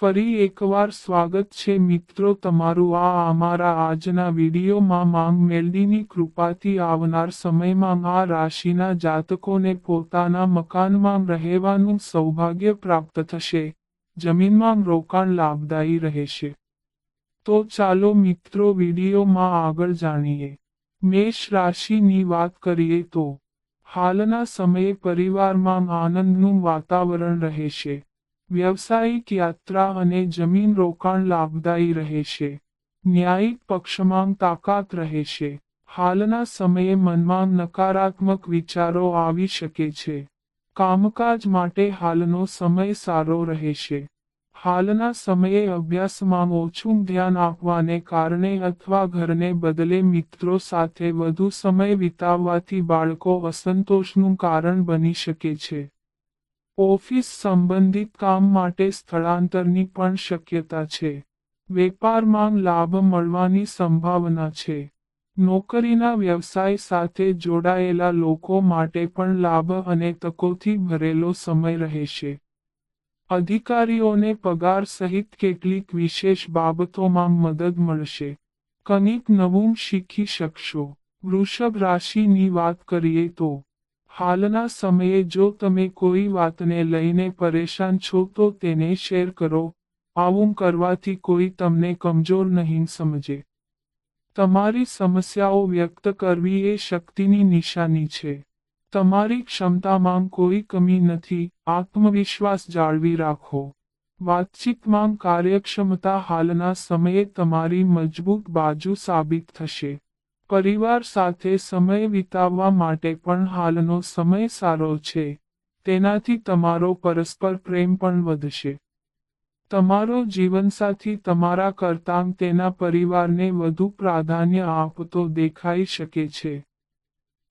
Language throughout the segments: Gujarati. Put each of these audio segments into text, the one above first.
ફરી એકવાર સ્વાગત છે મિત્રો તમારું આ અમારા આજના વિડીયોમાં માંગ મેલડીની કૃપાથી આવનાર સમયમાં આ રાશિના જાતકોને પોતાના મકાનમાં રહેવાનું સૌભાગ્ય પ્રાપ્ત થશે. જમીનમાં રોકાણ લાભદાયી રહેશે. તો ચાલો મિત્રો વિડીયોમાં આગળ જાણીએ. મેષ રાશિની વાત કરીએ તો, હાલના સમયે પરિવારમાં આનંદનું વાતાવરણ રહેશે. વ્યવસાયિક યાત્રા અને જમીન રોકાણ લાભદાયી રહેશે ન્યાયિક પક્ષમાં તાકાત રહેશે હાલના સમયે મનમાં નકારાત્મક વિચારો આવી શકે છે. કામકાજ માટે હાલનો સમય સારો રહેશે હાલના સમયે અભ્યાસમાં ઓછું ધ્યાન આપવાને કારણે અથવા ઘરને બદલે મિત્રો સાથે વધુ સમય વિતાવવાથી બાળકો અસંતોષનું કારણ બની શકે છે. ઓફિસ સંબંધિત કામ માટે સ્થળાંતરની પણ શક્યતા છે. વેપારમાં લાભ મળવાની સંભાવના છે. નોકરીના વ્યવસાય સાથે જોડાયેલા લોકો માટે પણ લાભ અને તકોથી ભરેલો સમય રહેશે. અધિકારીઓને પગાર સહિત કેટલીક વિશેષ બાબતોમાં મદદ મળશે. કંઈક નવું શીખી શકશો. વૃષભ રાશિની વાત કરીએ તો હાલના સમયે જો તમે કોઈ વાતને લઈને પરેશાન છો તો તેને શેર કરો. આવું કરવાથી કોઈ તમને કમજોર નહીં સમજે. તમારી સમસ્યાઓ વ્યક્ત કરવી એ શક્તિની નિશાની છે. તમારી ક્ષમતામાં કોઈ કમી નથી. આત્મવિશ્વાસ જાળવી રાખો. વાતચીતમાં કાર્યક્ષમતા હાલના સમયે તમારી મજબૂત બાજુ સાબિત થશે. પરિવાર સાથે સમય વિતાવવા માટે પણ હાલનો સમય સારો છે. તેનાથી તમારો પરસ્પર પ્રેમ પણ વધશે. તમારો જીવનસાથી તમારા કરતાં તેના પરિવારને વધુ પ્રાધાન્ય આપતો દેખાઈ શકે છે.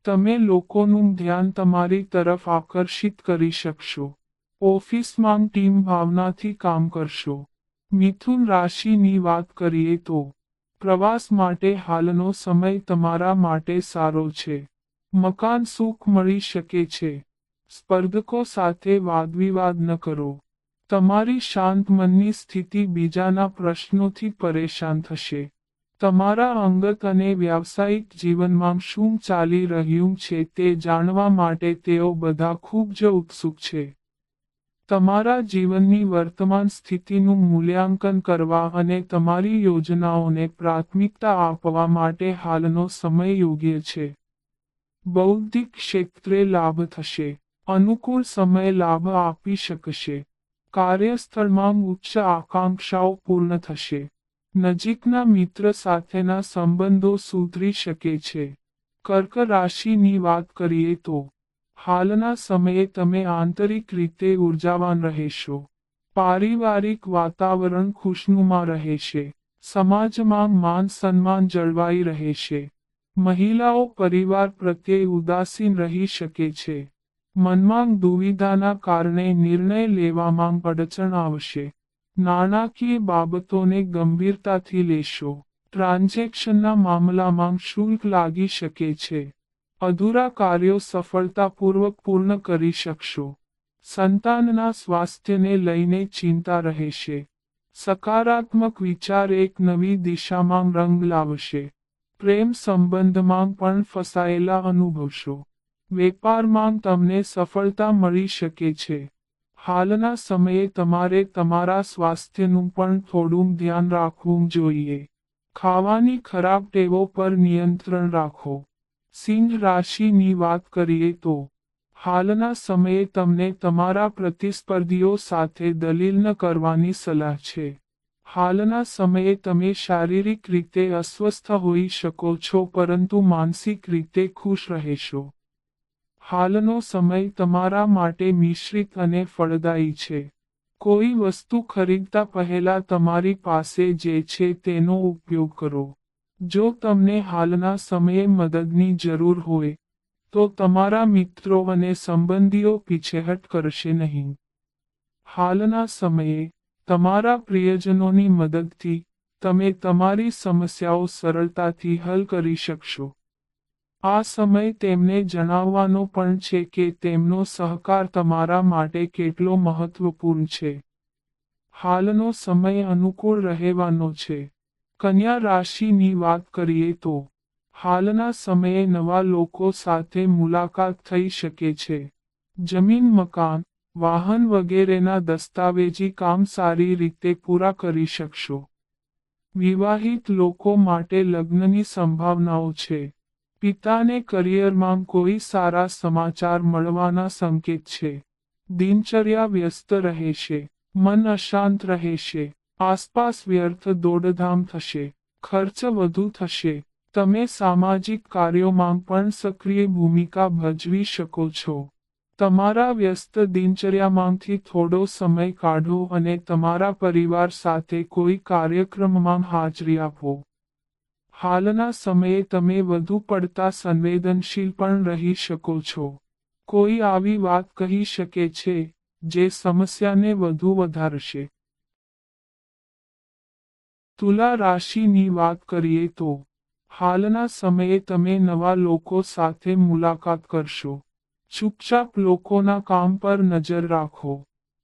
તમે લોકોનું ધ્યાન તમારી તરફ આકર્ષિત કરી શકશો. ઓફિસમાં ટીમ ભાવનાથી કામ કરશો. મિથુન રાશિની વાત કરીએ તો પ્રવાસ માટે હાલનો સમય તમારા માટે સારો છે. મકાન સુખ મળી શકે છે. સ્પર્ધકો સાથે વાદવિવાદ ન કરો. તમારી શાંત મનની સ્થિતિ બીજાના પ્રશ્નોથી પરેશાન થશે. તમારા અંગત અને વ્યાવસાયિક જીવનમાં શું ચાલી રહ્યું છે તે જાણવા માટે તેઓ બધા ખૂબ જ ઉત્સુક છે. તમારા જીવનની વર્તમાન સ્થિતિનું મૂલ્યાંકન કરવા અને તમારી યોજનાઓને પ્રાથમિકતા આપવા માટે હાલનો સમય યોગ્ય છે. બૌદ્ધિક ક્ષેત્રે લાભ થશે. અનુકૂળ સમય લાભ આપી શકશે. કાર્યસ્થળમાં ઉચ્ચ આકાંક્ષાઓ પૂર્ણ થશે. નજીકના મિત્ર સાથેના સંબંધો સુધરી શકે છે. કર્ક રાશિની વાત કરીએ તો હાલના સમયે તમે આંતરિક રીતે ઉર્જાવાન રહેશો. પારિવારિક વાતાવરણ ખુશનુમા રહેશે. સમાજમાં માન સન્માન જળવાઈ રહેશે. મહિલાઓ પરિવાર પ્રત્યે ઉદાસીન રહી શકે છે. મનમાં દુવિધાના કારણે નિર્ણય લેવામાં અડચણ આવશે. નાણાકીય બાબતોને ગંભીરતાથી લેશો. ટ્રાન્ઝેક્શનના મામલામાં શુલ્ક લાગી શકે છે. અધૂરા કાર્યો સફળતાપૂર્વક પૂર્ણ કરી શકશો. સંતાનના સ્વાસ્થ્યને લઈને ચિંતા રહેશે. સકારાત્મક વિચાર એક નવી દિશામાં રંગ લાવશે. પ્રેમ સંબંધમાં પણ ફસાયેલા અનુભવશો. વેપારમાં તમને સફળતા મળી શકે છે. હાલના સમયે તમારે તમારા સ્વાસ્થ્યનું પણ થોડું ધ્યાન રાખવું જોઈએ. ખાવાની ખરાબ ટેવો પર નિયંત્રણ રાખો. સિંહ રાશિની વાત કરીએ તો, હાલના સમયે તમને તમારા પ્રતિસ્પર્ધીઓ સાથે દલીલ કરવાની સલાહ છે. હાલના સમયે તમે શારીરિક રીતે અસ્વસ્થ હોઈ શકો છો પરંતુ માનસિક રીતે ખુશ રહેશો. હાલનો સમય તમારા માટે મિશ્રિત અને ફળદાયી છે. કોઈ વસ્તુ ખરીદતા પહેલા તમારી પાસે જે છે તેનો ઉપયોગ કરો. જો તમને હાલના સમયે મદદની જરૂર હોય, તો તમારા મિત્રો અને સંબંધીઓ પીછેહટ કરશે નહીં. હાલના સમયે, તમારા પ્રિયજનોની મદદથી, તમે તમારી સમસ્યાઓ સરળતાથી હલ કરી શકશો. આ સમય તેમને જણાવવાનો પણ છે કે તેમનો સહકાર તમારા માટે કેટલો મહત્વપૂર્ણ છે. હાલનો સમય અનુકૂળ રહેવાનો છે. કન્યા રાશિની વાત કરીએ તો, હાલના સમયે નવા લોકો સાથે મુલાકાત થઈ શકે છે. જમીન, મકાન, વાહન વગેરેના દસ્તાવેજી કામ સારી રીતે પૂરા કરી શકશો. વિવાહિત લોકો માટે લગ્નની સંભાવનાઓ છે. પિતાને કરિયરમાં કોઈ સારા સમાચાર મળવાના સંકેત છે. દિનચર્યા વ્યસ્ત રહેશે, મન અશાંત રહેશે આસપાસ વ્યર્થ દોડધામ થશે, ખર્ચ વધુ થશે. તમે સામાજિક કાર્યોમાં પણ સક્રિય ભૂમિકા ભજવી શકો છો. તમારા વ્યસ્ત દિનચર્યામાંથી થોડો સમય કાઢો અને તમારા પરિવાર સાથે કોઈ કાર્યક્રમમાં હાજરી આપો. હાલના સમયે તમે વધુ પડતા સંવેદનશીલ પણ રહી શકો છો. કોઈ આવી વાત કહી શકે છે, જે સમસ્યાને વધુ વધારશે. તુલા રાશિની વાત કરીએ તો, હાલના સમયે તમે નવા લોકો સાથે મુલાકાત કરશો. ચૂપચાપ લોકોના કામ પર નજર રાખો.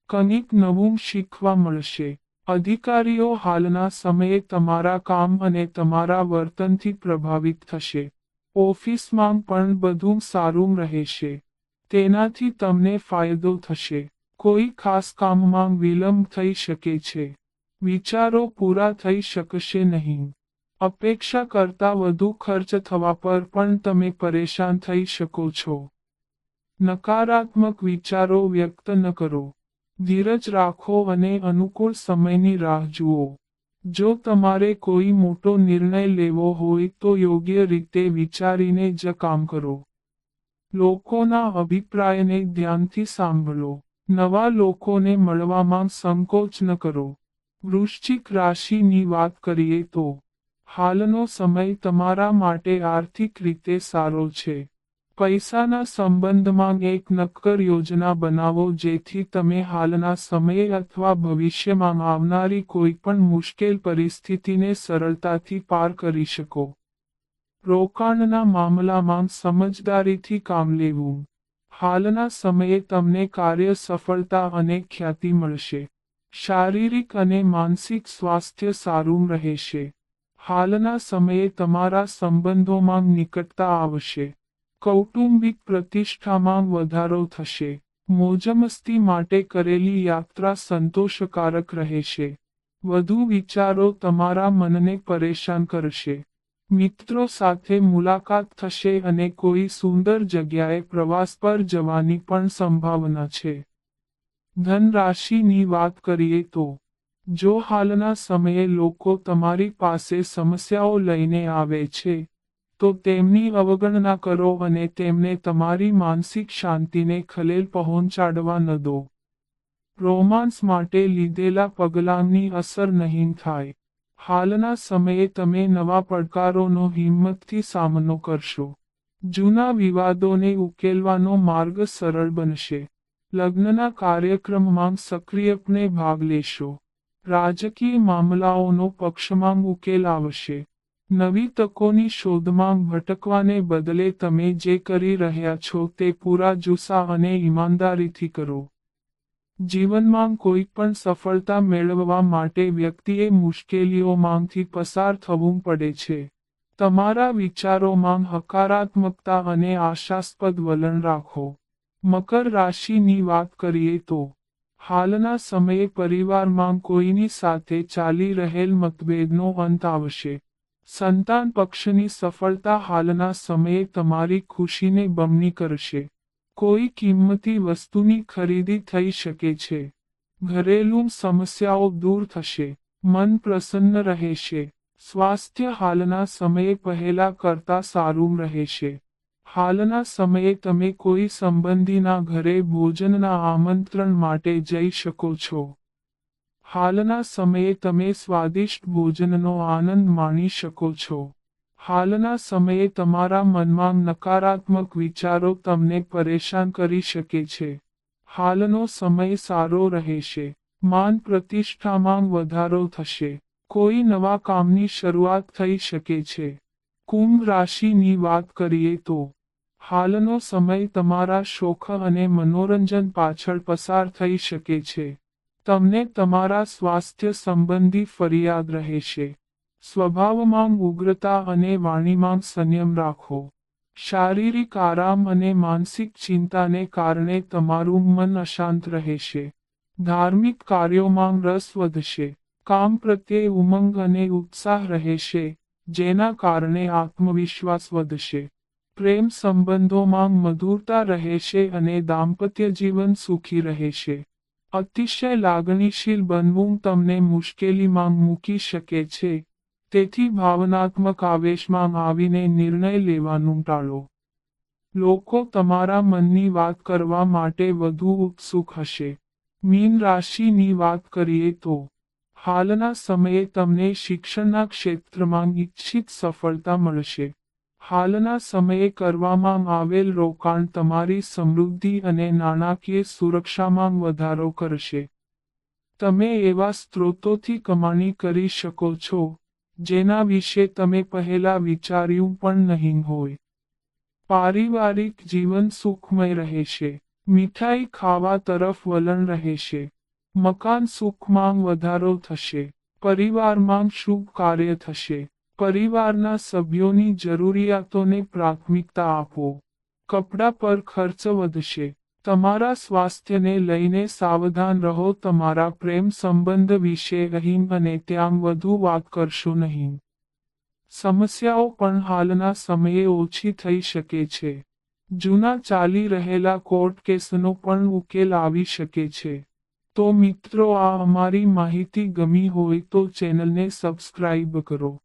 કંઈક નવું શીખવા મળશે. અધિકારીઓ હાલના સમયે તમારા કામ અને તમારા વર્તનથી પ્રભાવિત થશે. ઓફિસમાં પણ બધું સારું રહેશે. તેનાથી તમને ફાયદો થશે. કોઈ ખાસ કામમાં વિલંબ થઈ શકે છે. વિચારો પૂરા થઈ શકશે નહીં. અપેક્ષા કરતાં વધુ ખર્ચ થવા પર પણ તમે પરેશાન થઈ શકો છો. નકારાત્મક વિચારો વ્યક્ત ન કરો. ધીરજ રાખો અને અનુકૂળ સમયની રાહ જુઓ. જો તમારે કોઈ મોટો નિર્ણય લેવો હોય તો યોગ્ય રીતે વિચારીને જ કામ કરો. લોકોના અભિપ્રાયને ધ્યાનથી સાંભળો. નવા લોકોને મળવામાં સંકોચ ન કરો. વૃશ્ચિક રાશિની વાત કરીએ તો, હાલનો સમય તમારા માટે આર્થિક રીતે સારો છે. પૈસાના સંબંધમાં એક નક્કર યોજના બનાવો જેથી તમે હાલના સમયે અથવા ભવિષ્યમાં આવનારી કોઈ પણ મુશ્કેલ પરિસ્થિતિને સરળતાથી પાર કરી શકો. રોકાણના મામલામાં સમજદારીથી કામ લેવું. હાલના સમયે તમને કાર્ય સફળતા અને ખ્યાતિ મળશે. શારીરિક અને માનસિક સ્વાસ્થ્ય સારું રહેશે. હાલના સમયે તમારા સંબંધોમાં નિકટતા આવશે. કૌટુંબિક પ્રતિષ્ઠામાં વધારો થશે. મોજમસ્તી માટે કરેલી યાત્રા સંતોષકારક રહેશે. વધુ વિચારો તમારા મનને પરેશાન કરશે. મિત્રો સાથે મુલાકાત થશે અને કોઈ સુંદર જગ્યાએ પ્રવાસ પર જવાની પણ સંભાવના છે. ધન રાશિની વાત કરીએ તો, જો હાલના સમયે લોકો તમારી પાસે સમસ્યાઓ લઈને આવે છે, તો તેમની અવગણના કરો અને તેમને તમારી માનસિક શાંતિને ખલેલ પહોંચાડવા ન દો. રોમાન્સ માટે લીધેલા પગલાંની અસર નહીં થાય. હાલના સમયે તમે નવા પડકારોનો હિંમતથી સામનો કરશો. જૂના વિવાદોને ઉકેલવાનો માર્ગ સરળ બનશે. લગ્નના કાર્યક્રમમાં સક્રિયપણે ભાગ લેશો. રાજકીય મામલાઓનો પક્ષમાં ઉકેલ આવશે. નવી તકોની શોધમાં ભટકવાને બદલે તમે જે કરી રહ્યા છો તે પૂરા જુસ્સા અને ઈમાનદારીથી કરો. જીવનમાં કોઈ પણ સફળતા મેળવવા માટે વ્યક્તિએ મુશ્કેલીઓમાંથી પસાર થવું પડે છે. તમારા વિચારોમાં હકારાત્મકતા અને આશાસ્પદ વલણ રાખો. મકર રાશિની વાત કરીએ તો, હાલના સમયે પરિવારમાં કોઈની સાથે ચાલી રહેલ મતભેદનો અંત આવશે. સંતાન પક્ષની સફળતા હાલના સમયે તમારી ખુશીને બમણી કરશે. કોઈ કિંમતી વસ્તુની ખરીદી થઈ શકે છે. ઘરેલું સમસ્યાઓ દૂર થશે. મન પ્રસન્ન રહેશે. સ્વાસ્થ્ય હાલના સમયે પહેલા કરતા સારું રહેશે. હાલના સમયે તમે કોઈ સંબંધીના ઘરે ભોજનના આમંત્રણ માટે જઈ શકો છો. હાલના સમયે તમે સ્વાદિષ્ટ ભોજનનો આનંદ માણી શકો છો. હાલના સમયે તમારા મનમાં નકારાત્મક વિચારો તમને પરેશાન કરી શકે છે. હાલનો સમય સારો રહેશે. માન પ્રતિષ્ઠામાં વધારો થશે. કોઈ નવા કામની શરૂઆત થઈ શકે છે. કુંભ રાશિની વાત કરીએ તો હાલનો સમય તમારા શોખ અને મનોરંજન પાછળ પસાર થઈ શકે છે. તમને તમારા સ્વાસ્થ્ય સંબંધી ફરિયાદ રહેશે. સ્વભાવમાં ઉગ્રતા અને વાણીમાં સંયમ રાખો. શારીરિક આરામ અને માનસિક ચિંતાને કારણે તમારું મન અશાંત રહેશે. ધાર્મિક કાર્યોમાં રસ વધશે. કામ પ્રત્યે ઉમંગ અને ઉત્સાહ રહેશે, જેના કારણે આત્મવિશ્વાસ વધશે. પ્રેમ સંબંધોમાં મધુરતા રહેશે અને દાંપત્ય જીવન સુખી રહેશે અતિશય લાગણીશીલ બનવું તમને મુશ્કેલીમાં મૂકી શકે છે. તેથી ભાવનાત્મક આવેશમાં આવીને નિર્ણય લેવાનું ટાળો. લોકો તમારા મનની વાત કરવા માટે વધુ ઉત્સુક હશે. મીન રાશિની વાત કરીએ તો, હાલના સમયે તમને શિક્ષણના ક્ષેત્રમાં ઇચ્છિત સફળતા મળશે. હાલના સમયે કરવામાં આવેલ રોકાણ તમારી સમૃદ્ધિ અને નાણાકીય સુરક્ષામાં વધારો કરશે. તમે એવા સ્ત્રોતોથી કમાણી કરી શકો છો, જેના વિશે તમે પહેલા વિચાર્યું પણ નહીં હોય. પારિવારિક જીવન સુખમય રહેશે, મીઠાઈ ખાવા તરફ વલણ રહેશે, મકાન સુખમાં વધારો થશે, પરિવારમાં શુભ કાર્ય થશે. પરિવારના સભ્યોની જરૂરિયાતોને પ્રાથમિકતા આપો. કપડા પર ખર્ચ વધશે. તમારા સ્વાસ્થ્યને લઈને સાવધાન રહો. તમારા પ્રેમ સંબંધ વિશે અહીં અને ત્યાં વધુ વાત કરશો નહીં. સમસ્યાઓ પણ હાલના સમયે ઓછી થઈ શકે છે. જૂના ચાલી રહેલા કોર્ટ કેસનો પણ ઉકેલ આવી શકે છે. તો મિત્રો, આ અમારી માહિતી ગમી હોય તો ચેનલને સબસ્ક્રાઇબ કરો.